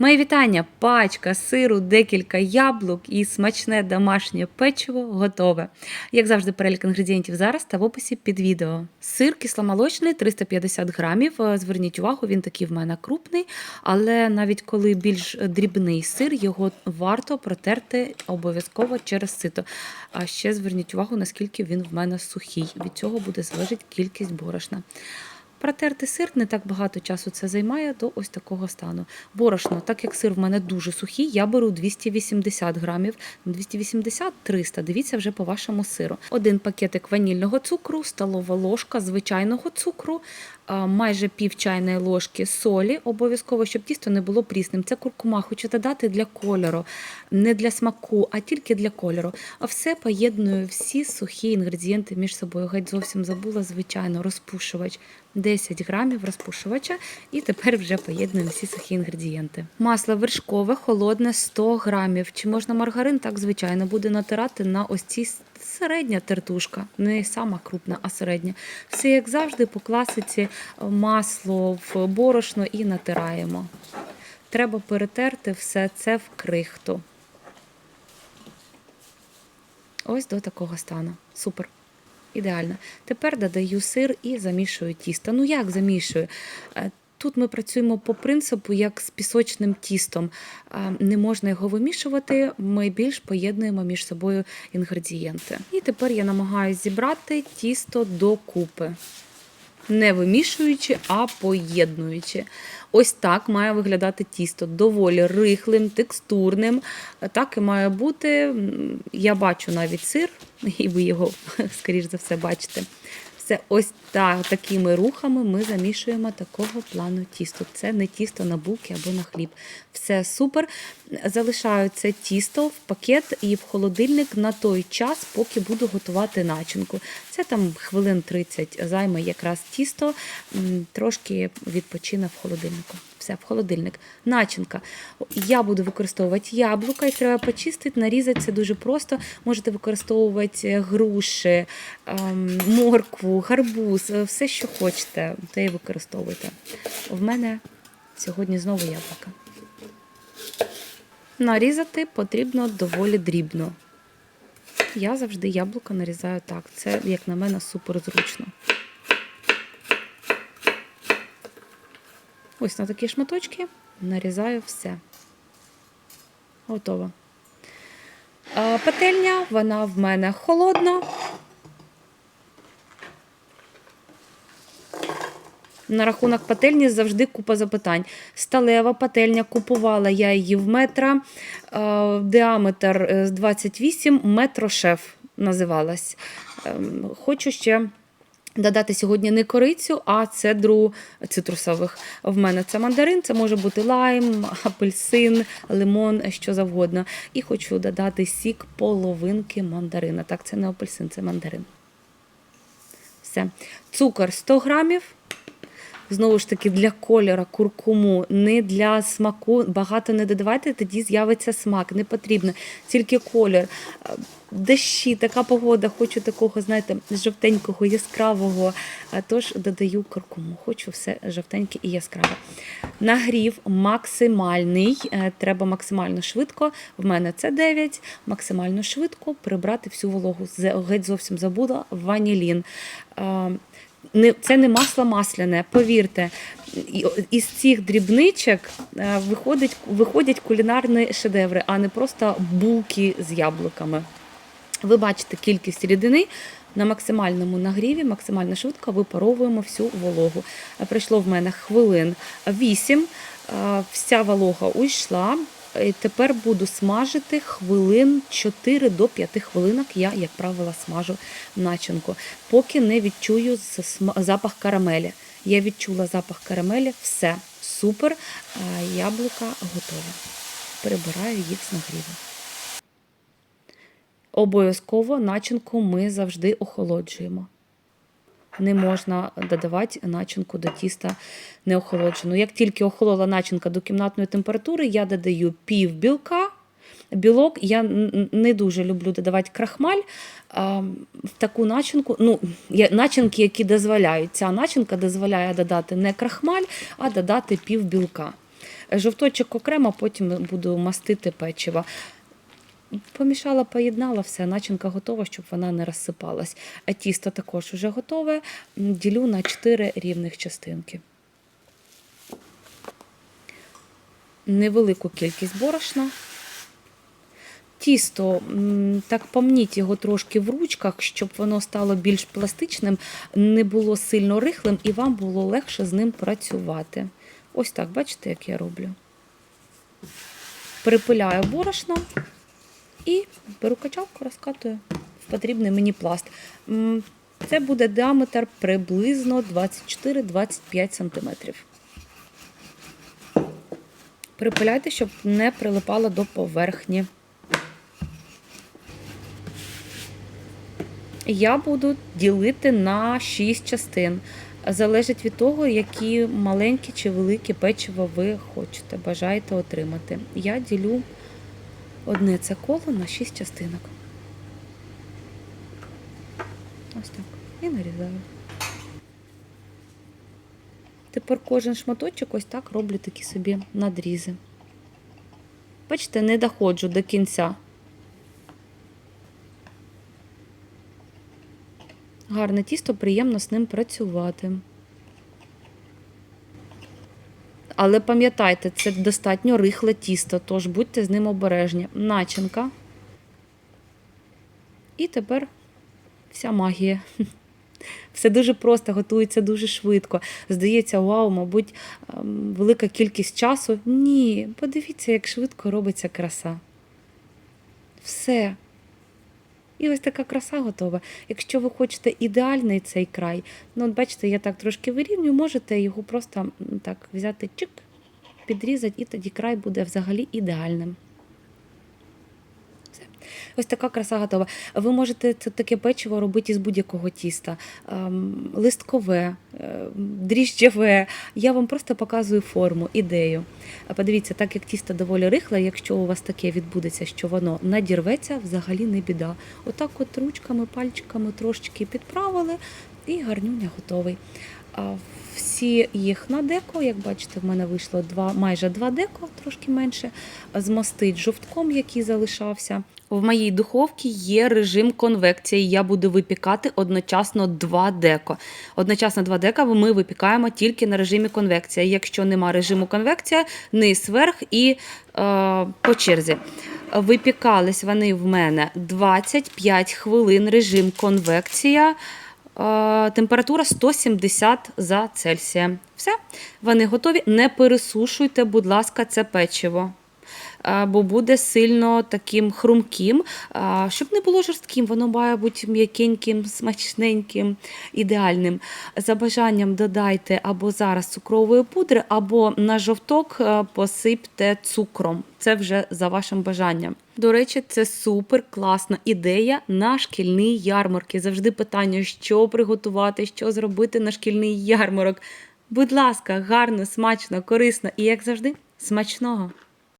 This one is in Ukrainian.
Мої вітання! Пачка сиру, декілька яблук і смачне домашнє печиво готове. Як завжди, перелік інгредієнтів зараз та в описі під відео. Сир кисломолочний 350 грамів. Е, Зверніть увагу, він такий в мене крупний, але навіть коли більш дрібний сир, його варто протерти обов'язково через сито. А ще зверніть увагу, наскільки він в мене сухий. Від цього буде залежить кількість борошна. Протерти сир не так багато часу це займає до ось такого стану. Борошно, так як сир в мене дуже сухий, я беру 280 грамів, 280-300, дивіться вже по вашому сиру. Один пакетик ванільного цукру, столова ложка звичайного цукру, майже пів чайної ложки солі, обов'язково, щоб тісто не було прісним. Це куркума, хочу додати для кольору, не для смаку, а тільки для кольору. А все поєдную всі сухі інгредієнти між собою. Геть зовсім забула, звичайно, розпушувач. 10 грамів розпушувача, і тепер вже поєднуємо всі сухі інгредієнти. Масло вершкове, холодне 100 грамів. Чи можна маргарин? Так, звичайно, буде натирати на ось ці середня тертушка, не сама крупна, а середня. Все як завжди, по класиці масло в борошно і натираємо. Треба перетерти все це в крихту. Ось до такого стану. Супер. Ідеально. Тепер додаю сир і замішую тісто. Ну як замішую? Тут ми працюємо по принципу, як з пісочним тістом. Не можна його вимішувати, ми більш поєднуємо між собою інгредієнти. І тепер я намагаюся зібрати тісто докупи. Не вимішуючи, а поєднуючи. Ось так має виглядати тісто доволі рихлим, текстурним. Так і має бути. Я бачу навіть сир, і ви його, скоріш за все, бачите. Все ось так, такими рухами ми замішуємо такого плану тісто. Це не тісто на булки або на хліб. Все супер. Залишаю це тісто в пакет і в холодильник на той час, поки буду готувати начинку. Це там хвилин 30 займе якраз тісто, трошки відпочине в холодильнику. Все, в холодильник. Начинка. Я буду використовувати яблука, їх треба почистити, нарізати це дуже просто. Можете використовувати груші, ем, моркву, гарбуз, е, все, що хочете, те і використовуйте. В мене сьогодні знову яблука. Нарізати потрібно доволі дрібно. Я завжди яблука нарізаю так. Це, як на мене, супер зручно. Ось на такі шматочки нарізаю все. Готово. А, Пательня, вона в мене холодна. На рахунок пательні завжди купа запитань. Сталева пательня, купувала я її в метра, діаметр е, з 28, метрошеф називалась. Ем, Хочу ще додати сьогодні не корицю, а цедру цитрусових. В мене це мандарин, це може бути лайм, апельсин, лимон, що завгодно. І хочу додати сік половинки мандарина. Так, це не апельсин, це мандарин. Все. Цукор 100 грамів. Знову ж таки, для кольора, куркуму, не для смаку. Багато не додавайте, тоді з'явиться смак. Не потрібно. Тільки колір. Е, Дощі, така погода, хочу такого, знаєте, жовтенького, яскравого. Е, Тож додаю куркуму. Хочу все жовтеньке і яскраве. Нагрів максимальний. Е, Треба максимально швидко. В мене це 9. Максимально швидко прибрати всю вологу. Геть зовсім забула. Ванілін. Це не масло масляне, повірте. Із цих дрібничок е, виходить, виходять кулінарні шедеври, а не просто булки з яблуками. Ви бачите кількість рідини на максимальному нагріві, максимально швидко випаровуємо всю вологу. Пройшло в мене хвилин 8, е, вся волога уйшла. Тепер буду смажити хвилин 4 до 5 хвилинок. Я, як правило, смажу начинку, поки не відчую запах карамелі. Я відчула запах карамелі, все супер. Яблука готове. Перебираю їх з нагріву. Обов'язково начинку ми завжди охолоджуємо. Не можна додавати начинку до тіста неохолоджену. Як тільки охолола начинка до кімнатної температури, я додаю пів білка. Білок я не дуже люблю додавати крахмаль а, в таку начинку. Ну, є начинки, які дозволяють. Ця начинка дозволяє додати не крахмаль, а додати пів білка. Жовточок окремо, потім буду мастити печиво. Помішала, поєднала все, начинка готова, щоб вона не розсипалась. А тісто також вже готове. Ділю на 4 рівних частинки. Невелику кількість борошна. Тісто, так помніть його трошки в ручках, щоб воно стало більш пластичним, не було сильно рихлим і вам було легше з ним працювати. Ось так, бачите, як я роблю. Припиляю борошно і беру качалку, розкатую в потрібний мені пласт. Це буде діаметр приблизно 24-25 см. Припиляйте, щоб не прилипало до поверхні. Я буду ділити на 6 частин. Залежить від того, які маленькі чи великі печиво ви хочете, бажаєте отримати. Я ділю одне це коло на 6 частинок. Ось так. І нарізаю. Тепер кожен шматочок ось так роблю такі собі надрізи. Бачите, не доходжу до кінця. Гарне тісто, приємно з ним працювати. Але пам'ятайте, це достатньо рихле тісто, тож будьте з ним обережні. Начинка. І тепер вся магія. Все дуже просто, готується дуже швидко. Здається, вау, мабуть, ем, велика кількість часу. Ні, подивіться, як швидко робиться краса. Все. І ось така краса готова. Якщо ви хочете ідеальний цей край, ну от бачите, я так трошки вирівнюю, можете його просто так взяти чик, підрізати, і тоді край буде взагалі ідеальним. Ось така краса готова. Ви можете це таке печиво робити із будь-якого тіста. Ем, Листкове, е, дріжджеве. Я вам просто показую форму, ідею. Подивіться, так як тісто доволі рихле, якщо у вас таке відбудеться, що воно надірветься, взагалі не біда. Отак от ручками, пальчиками трошечки підправили, і гарнюня готовий. Всі їх на деко, як бачите, в мене вийшло два, майже два деко, трошки менше. Змастить жовтком, який залишався. В моїй духовці є режим конвекції. Я буду випікати одночасно два деко. Одночасно два дека ми випікаємо тільки на режимі конвекція. Якщо нема режиму конвекція, низ верх і е, по черзі. Випікались вони в мене 25 хвилин, режим конвекція. Е, Температура 170 за Цельсієм. Все, вони готові. Не пересушуйте, будь ласка, це печиво. Бо буде сильно таким хрумким, щоб не було жорстким, воно має бути м'якеньким, смачненьким, ідеальним. За бажанням додайте або зараз цукрової пудри, або на жовток посипте цукром. Це вже за вашим бажанням. До речі, це супер класна ідея на шкільний ярмарки. Завжди питання, що приготувати, що зробити на шкільний ярмарок. Будь ласка, гарно, смачно, корисно і, як завжди, смачного!